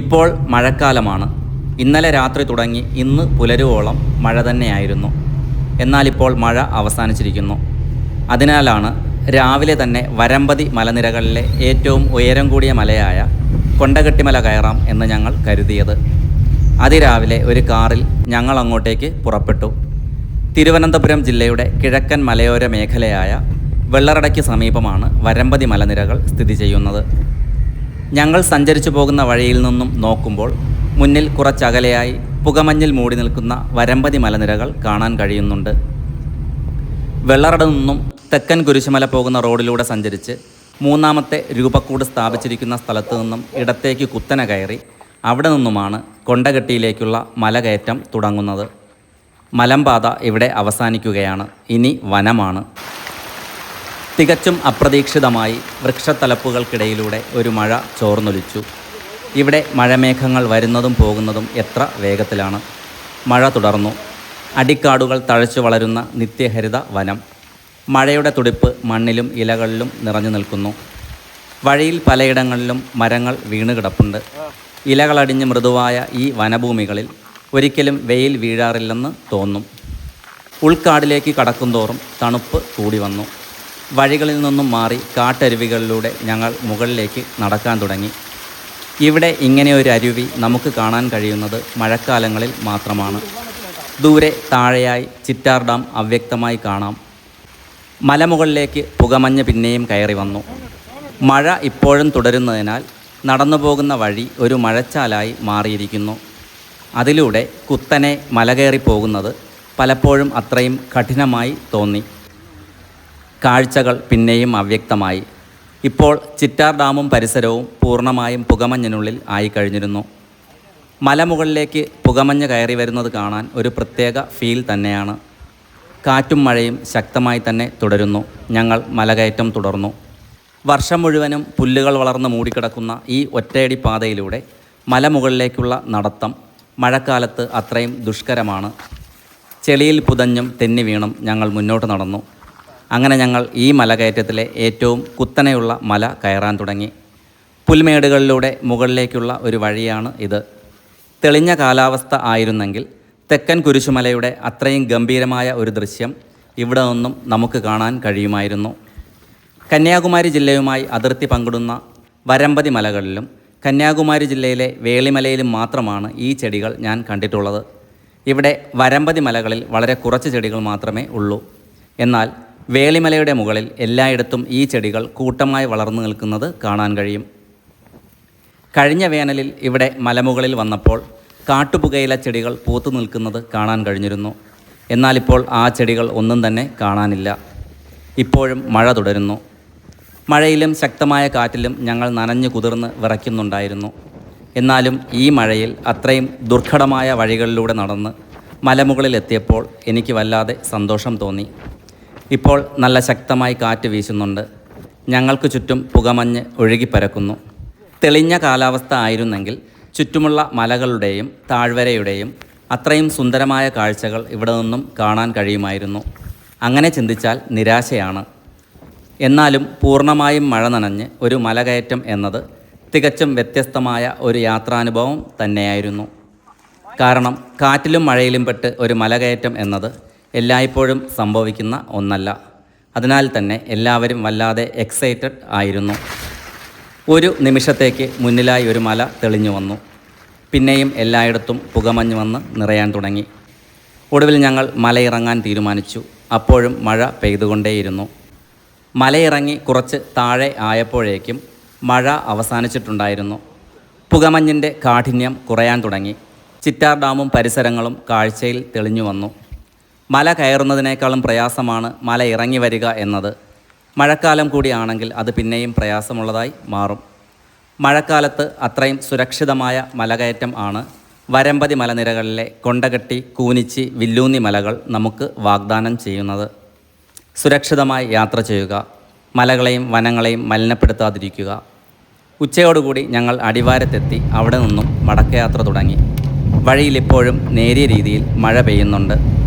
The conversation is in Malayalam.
ഇപ്പോൾ മഴക്കാലമാണ്. ഇന്നലെ രാത്രി തുടങ്ങി ഇന്ന് പുലരുവോളം മഴ തന്നെയായിരുന്നു. എന്നാൽ ഇപ്പോൾ മഴ അവസാനിച്ചിരിക്കുന്നു. അതിനാലാണ് രാവിലെ തന്നെ വരമ്പതി മലനിരകളിലെ ഏറ്റവും ഉയരം കൂടിയ മലയായ കൊണ്ടകെട്ടിമല കയറാം എന്ന് ഞങ്ങൾ കരുതിയത്. അതിരാവിലെ ഒരു കാറിൽ ഞങ്ങൾ അങ്ങോട്ടേക്ക് പുറപ്പെട്ടു. തിരുവനന്തപുരം ജില്ലയുടെ കിഴക്കൻ മലയോര മേഖലയായ വെള്ളറടയ്ക്ക് സമീപമാണ് വരമ്പതി മലനിരകൾ സ്ഥിതി ചെയ്യുന്നത്. ഞങ്ങൾ സഞ്ചരിച്ചു പോകുന്ന വഴിയിൽ നിന്നും നോക്കുമ്പോൾ മുന്നിൽ കുറച്ചകലെയായി പുകമഞ്ഞിൽ മൂടി നിൽക്കുന്ന വരമ്പതി മലനിരകൾ കാണാൻ കഴിയുന്നുണ്ട്. വെള്ളറട നിന്നും തെക്കൻ കുരിശുമല പോകുന്ന റോഡിലൂടെ സഞ്ചരിച്ച് മൂന്നാമത്തെ രൂപക്കൂട് സ്ഥാപിച്ചിരിക്കുന്ന സ്ഥലത്ത് നിന്നും ഇടത്തേക്ക് കുത്തന കയറി അവിടെ നിന്നുമാണ് കൊണ്ടകെട്ടിയിലേക്കുള്ള മലകയറ്റം തുടങ്ങുന്നത്. മലമ്പാത ഇവിടെ അവസാനിക്കുകയാണ്. ഇനി വനമാണ്. തികച്ചും അപ്രതീക്ഷിതമായി വൃക്ഷത്തലപ്പുകൾക്കിടയിലൂടെ ഒരു മഴ ചോർന്നൊലിച്ചു. ഇവിടെ മഴമേഘങ്ങൾ വരുന്നതും പോകുന്നതും എത്ര വേഗത്തിലാണ്. മഴ തുടർന്നു. അടിക്കാടുകൾ തഴച്ചു വളരുന്ന നിത്യഹരിത വനം. മഴയുടെ തുടിപ്പ് മണ്ണിലും ഇലകളിലും നിറഞ്ഞു നിൽക്കുന്നു. വഴിയിൽ പലയിടങ്ങളിലും മരങ്ങൾ വീണുകിടപ്പുണ്ട്. ഇലകളടിഞ്ഞ് മൃദുവായ ഈ വനഭൂമികളിൽ ഒരിക്കലും വെയിൽ വീഴാറില്ലെന്ന് തോന്നും. ഉൾക്കാടിലേക്ക് കടക്കുന്തോറും തണുപ്പ് കൂടി വന്നു വഴികളിൽ നിന്നും മാറി കാട്ടരുവികളിലൂടെ ഞങ്ങൾ മുകളിലേക്ക് നടക്കാൻ തുടങ്ങി. ഇവിടെ ഇങ്ങനെ ഒരു അരുവി നമുക്ക് കാണാൻ കഴിയുന്നത് മഴക്കാലങ്ങളിൽ മാത്രമാണ്. ദൂരെ താഴെയായി ചിറ്റാർ ഡാം അവ്യക്തമായി കാണാം. മലമുകളിലേക്ക് പുകമഞ്ഞ് പിന്നെയും കയറി വന്നു. മഴ ഇപ്പോഴും തുടരുന്നതിനാൽ നടന്നു പോകുന്ന വഴി ഒരു മഴച്ചാലായി മാറിയിരിക്കുന്നു. അതിലൂടെ കുത്തനെ മല കയറി പോകുന്നത് പലപ്പോഴും അത്രയും കഠിനമായി തോന്നി. കാഴ്ചകൾ പിന്നെയും അവ്യക്തമായി. ഇപ്പോൾ ചിറ്റാർ ഡാമും പരിസരവും പൂർണമായും പുകമഞ്ഞിനുള്ളിൽ ആയിക്കഴിഞ്ഞിരുന്നു. മലമുകളിലേക്ക് പുകമഞ്ഞ് കയറി വരുന്നത് കാണാൻ ഒരു പ്രത്യേക ഫീൽ തന്നെയാണ്. കാറ്റും മഴയും ശക്തമായി തന്നെ തുടരുന്നു. ഞങ്ങൾ മലകയറ്റം തുടർന്നു. വർഷം മുഴുവനും പുല്ലുകൾ വളർന്ന് മൂടിക്കിടക്കുന്ന ഈ ഒറ്റയടി പാതയിലൂടെ മലമുകളിലേക്കുള്ള നടത്തം മഴക്കാലത്ത് അത്രയും ദുഷ്കരമാണ്. ചെളിയിൽ പുതഞ്ഞും തെന്നി വീണും ഞങ്ങൾ മുന്നോട്ട് നടന്നു. അങ്ങനെ ഞങ്ങൾ ഈ മലകയറ്റത്തിലെ ഏറ്റവും കുത്തനെയുള്ള മല കയറാൻ തുടങ്ങി. പുൽമേടുകളിലൂടെ മുകളിലേക്കുള്ള ഒരു വഴിയാണ് ഇത്. തെളിഞ്ഞ കാലാവസ്ഥ ആയിരുന്നെങ്കിൽ തെക്കൻ കുരിശുമലയുടെ അത്രയും ഗംഭീരമായ ഒരു ദൃശ്യം ഇവിടെ നിന്നും നമുക്ക് കാണാൻ കഴിയുമായിരുന്നു. കന്യാകുമാരി ജില്ലയുമായി അതിർത്തി പങ്കിടുന്ന വരമ്പതി മലകളിലും കന്യാകുമാരി ജില്ലയിലെ വേളിമലയിലും മാത്രമാണ് ഈ ചെടികൾ ഞാൻ കണ്ടിട്ടുള്ളത്. ഇവിടെ വരമ്പതി മലകളിൽ വളരെ കുറച്ച് ചെടികൾ മാത്രമേ ഉള്ളൂ. എന്നാൽ വേളിമലയുടെ മുകളിൽ എല്ലായിടത്തും ഈ ചെടികൾ കൂട്ടമായി വളർന്നു നിൽക്കുന്നത് കാണാൻ കഴിയും. കഴിഞ്ഞ വേനലിൽ ഇവിടെ മലമുകളിൽ വന്നപ്പോൾ കാട്ടുപുകയില ചെടികൾ പൂത്തു നിൽക്കുന്നത് കാണാൻ കഴിഞ്ഞിരുന്നു. എന്നാലിപ്പോൾ ആ ചെടികൾ ഒന്നും തന്നെ കാണാനില്ല. ഇപ്പോഴും മഴ തുടരുന്നു. മഴയിലും ശക്തമായ കാറ്റിലും ഞങ്ങൾ നനഞ്ഞു കുതിർന്ന് വിറയ്ക്കുന്നുണ്ടായിരുന്നു. എന്നാലും ഈ മഴയിൽ അത്രയും ദുർഘടമായ വഴികളിലൂടെ നടന്ന് മലമുകളിലെത്തിയപ്പോൾ എനിക്ക് വല്ലാതെ സന്തോഷം തോന്നി. ഇപ്പോൾ നല്ല ശക്തമായി കാറ്റ് വീശുന്നുണ്ട്. ഞങ്ങൾക്ക് ചുറ്റും പുകമഞ്ഞ് ഒഴുകിപ്പരക്കുന്നു തെളിഞ്ഞ കാലാവസ്ഥ ആയിരുന്നെങ്കിൽ ചുറ്റുമുള്ള മലകളുടെയും താഴ്വരയുടെയും അത്രയും സുന്ദരമായ കാഴ്ചകൾ ഇവിടെ നിന്നും കാണാൻ കഴിയുമായിരുന്നു. അങ്ങനെ ചിന്തിച്ചാൽ നിരാശയാണ്. എന്നാലും പൂർണമായും മഴ നനഞ്ഞ് ഒരു മലകയറ്റം എന്നത് തികച്ചും വ്യത്യസ്തമായ ഒരു യാത്രാനുഭവം തന്നെയായിരുന്നു. കാരണം കാറ്റിലും മഴയിലും പെട്ട് ഒരു മലകയറ്റം എന്നത് എല്ലായ്പ്പോഴും സംഭവിക്കുന്ന ഒന്നല്ല. അതിനാൽ തന്നെ എല്ലാവരും വല്ലാതെ എക്സൈറ്റഡ് ആയിരുന്നു. ഒരു നിമിഷത്തേക്ക് മുന്നിലായി ഒരു മല തെളിഞ്ഞു വന്നു. പിന്നെയും എല്ലായിടത്തും പുകമഞ്ഞ് വന്ന് നിറയാൻ തുടങ്ങി. ഒടുവിൽ ഞങ്ങൾ മലയിറങ്ങാൻ തീരുമാനിച്ചു. അപ്പോഴും മഴ പെയ്തുകൊണ്ടേയിരുന്നു. മലയിറങ്ങി കുറച്ച് താഴെ ആയപ്പോഴേക്കും മഴ അവസാനിച്ചിട്ടുണ്ടായിരുന്നു. പുകമഞ്ഞിന്റെ കാഠിന്യം കുറയാൻ തുടങ്ങി. ചിറ്റാർ ഡാമും പരിസരങ്ങളും കാഴ്ചയിൽ തെളിഞ്ഞു വന്നു. മല കയറുന്നതിനേക്കാളും പ്രയാസമാണ് മല ഇറങ്ങി വരിക എന്നത്. മഴക്കാലം കൂടിയാണെങ്കിൽ അത് പിന്നെയും പ്രയാസമുള്ളതായി മാറും. മഴക്കാലത്ത് അത്രയും സുരക്ഷിതമായ മലകയറ്റം ആണ് വരമ്പതി മലനിരകളിലെ കൊണ്ടകെട്ടി കൂനിച്ചി വില്ലൂന്നി മലകൾ നമുക്ക് വാഗ്ദാനം ചെയ്യുന്നത്. സുരക്ഷിതമായി യാത്ര ചെയ്യുക മലകളെയും വനങ്ങളെയും മലിനപ്പെടുത്താതിരിക്കുക. ഉച്ചയോടുകൂടി ഞങ്ങൾ അടിവാരത്തെത്തി അവിടെ നിന്നും മടക്കയാത്ര തുടങ്ങി. വഴിയിലിപ്പോഴും നേരിയ രീതിയിൽ മഴ പെയ്യുന്നുണ്ട്.